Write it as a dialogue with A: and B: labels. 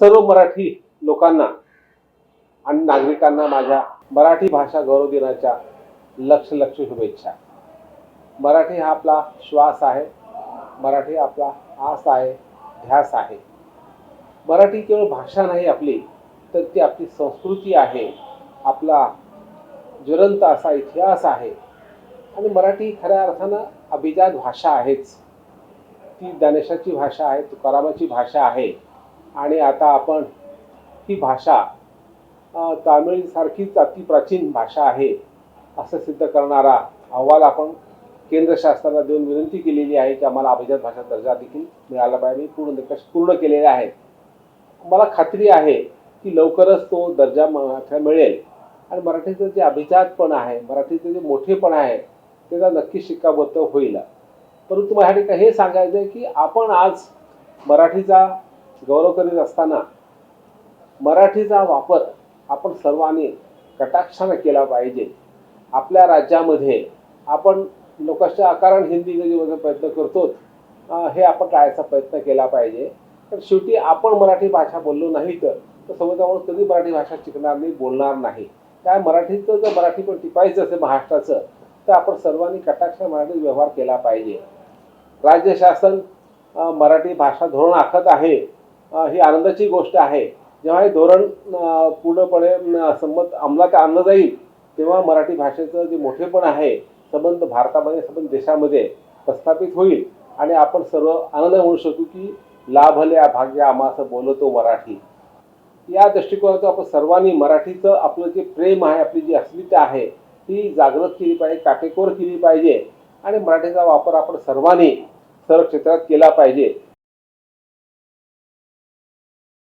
A: सर्व मराठी लोकांना आणि नागरिकांना माझ्या मराठी भाषा गौरव दिनाच्या लक्ष लक्ष शुभेच्छा. मराठी हा आपला श्वास आहे. मराठी आपला आस आहे. ध्यास आहे. मराठी केवळ भाषा नाही आपली तर ती आपली संस्कृती आहे. आपला ज्वलंत असा इतिहास आहे. आणि मराठी खऱ्या अर्थानं अभिजात भाषा आहेच. ती ज्ञानेशाची भाषा आहे तुकारामाची भाषा आहे. आणि आता आपण ही भाषा तामिळसारखीच अति प्राचीन भाषा आहे असं सिद्ध करणारा अहवाल आपण केंद्र शासनाला देऊन विनंती केलेली आहे की आम्हाला अभिजात भाषा दर्जा देखील मिळाला पाहिजे मी पूर्ण निकष पूर्ण केलेले आहेत. मला खात्री आहे की लवकरच तो दर्जा म- मिळेल. आणि मराठीचं जे अभिजातपण आहे मराठीचं जे मोठेपण आहे त्याचा नक्की शिक्काबद्ध होईल. परंतु माझ्या ठिकाणी हे सांगायचं आहे की आपण आज मराठीचा गौरव करीत असताना मराठीचा वापर आपण सर्वांनी कटाक्षानं केला पाहिजे. आपल्या राज्यामध्ये आपण लोकांच्या आकारण हिंदी इंग्रजीमध्ये प्रयत्न करतो हे आपण टाळायचा प्रयत्न केला पाहिजे. तर शेवटी आपण मराठी भाषा बोललो नाही तर तर माणूस कधी मराठी भाषा शिकणार नाही बोलणार नाही. त्या मराठीचं जर मराठी पण टिपायचं असेल महाराष्ट्राचं तर आपण सर्वांनी कटाक्ष मराठीत व्यवहार केला पाहिजे. राज्य शासन मराठी भाषा धोरण आखत आहे. ही आनंदाची गोष्ट आहे. जेव्हा हे धोरण पूर्णपणे संमत अंमलात आणलं जाईल तेव्हा मराठी भाषेचं जे मोठेपण आहे संबंध भारतामध्ये संबंध देशामध्ये प्रस्थापित होईल. आणि आपण सर्व आनंद म्हणू शकू की लाभल्या भाग्य असं बोलतो मराठी. या दृष्टिकोनातून आपण सर्वांनी मराठीचं आपलं जे प्रेम आहे आपली जी अस्मिता आहे ती जागृत केली पाहिजे काटेकोर केली पाहिजे. आणि मराठीचा वापर आपण सर्वांनी सर्व क्षेत्रात केला पाहिजे.